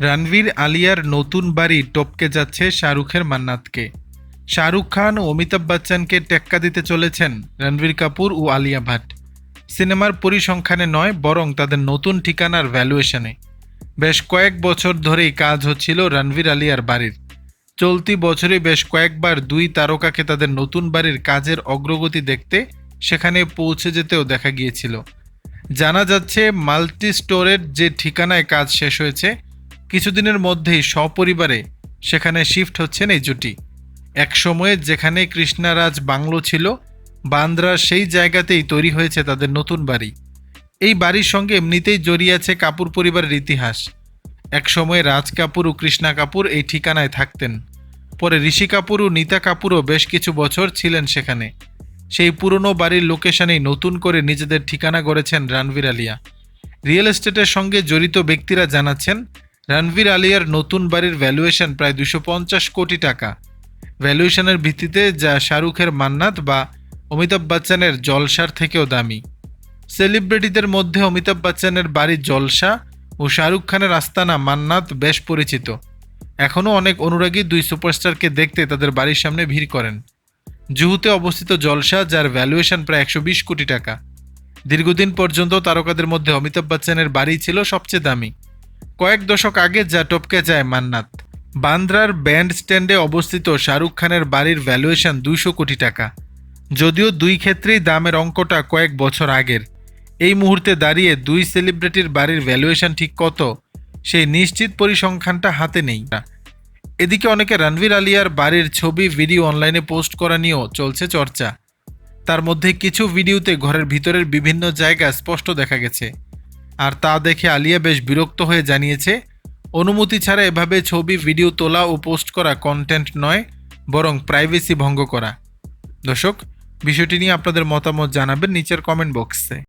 রণবীর আলিয়ার নতুন বাড়ি টপকে যাচ্ছে শাহরুখের মান্নাতকে। শাহরুখ খান ও অমিতাভ বচ্চনকে টেক্কা দিতে চলেছেন রণবীর কাপুর ও আলিয়া ভাট। সিনেমার পরিসংখ্যানে নয়, বরং তাদের নতুন ঠিকানার ভ্যালুয়েশনে বেশ কয়েক বছর ধরেই কাজ হচ্ছিল রণবীর আলিয়ার বাড়ির। চলতি বছরে বেশ কয়েকবার দুই তারকাকে তাদের নতুন বাড়ির কাজের অগ্রগতি দেখতে সেখানে পৌঁছে যেতেও দেখা গিয়েছিল। জানা যাচ্ছে মাল্টি স্টোরের যে ঠিকানায় কাজ শেষ হয়েছে কিছুদিনের মধ্যেই সপরিবারে সেখানে শিফট হচ্ছেন এই জুটি। এক সময়ে যেখানে কৃষ্ণারাজ বাংলো ছিল বান্দ্রার সেই জায়গাতেই তৈরি হয়েছে তাদের নতুন বাড়ি। এই বাড়ির সঙ্গে এমনিতেই জড়িয়ে আছে কাপুর পরিবারের ইতিহাস। এক সময়ে রাজ কাপুর ও কৃষ্ণা কাপুর এই ঠিকানায় থাকতেন। পরে ঋষি কাপুর ও নিতা কাপুরও বেশ কিছু বছর ছিলেন সেখানে। সেই পুরনো বাড়ির লোকেশনেই নতুন করে নিজেদের ঠিকানা গড়েছেন রণবীর আলিয়া। রিয়েল এস্টেটের সঙ্গে জড়িত ব্যক্তিরা জানাচ্ছেন রণবীর আলিয়ার নতুন বাড়ির ভ্যালুয়েশন প্রায় দুশো পঞ্চাশ কোটি টাকা। ভ্যালুয়েশনের ভিত্তিতে যা শাহরুখের মান্নাত বা অমিতাভ বচ্চনের জলসার থেকেও দামি। সেলিব্রিটিদের মধ্যে অমিতাভ বচ্চনের বাড়ির জলসা ও শাহরুখ খানের আস্তানা মান্নাত বেশ পরিচিত। এখনও অনেক অনুরাগী দুই সুপারস্টারকে দেখতে তাদের বাড়ির সামনে ভিড় করেন। জুহুতে অবস্থিত জলসা, যার ভ্যালুয়েশন প্রায় একশো বিশ কোটি টাকা। দীর্ঘদিন পর্যন্ত তারকাদের মধ্যে অমিতাভ বচ্চনের বাড়ি ছিল সবচেয়ে দামি। কয়েক দশক আগে যা টপকে যায় মান্নাত। বান্দ্রার ব্যান্ড স্ট্যান্ডে অবস্থিত শাহরুখ খানের বাড়ির ভ্যালুয়েশন দুইশো কোটি টাকা। যদিও দুই ক্ষেত্রেই দামের অঙ্কটা কয়েক বছর আগের। এই মুহূর্তে দাঁড়িয়ে দুই সেলিব্রিটির বাড়ির ভ্যালুয়েশন ঠিক কত, সেই নিশ্চিত পরিসংখ্যানটা হাতে নেই। এদিকে অনেকে রণবীর আলিয়ার বাড়ির ছবি, ভিডিও অনলাইনে পোস্ট করা নিয়েও চলছে চর্চা। তার মধ্যে কিছু ভিডিওতে ঘরের ভিতরের বিভিন্ন জায়গা স্পষ্ট দেখা গেছে। আর তা দেখে আলিয়া বেশ বিরক্ত হয়ে জানিয়েছে, অনুমতি ছাড়া এভাবে ছবি, ভিডিও তোলা ও পোস্ট করা কন্টেন্ট নয়, বরং প্রাইভেসি ভঙ্গ করা। দর্শক, বিষয়টি নিয়ে আপনাদের মতামত জানাবেন নিচের কমেন্ট বক্সে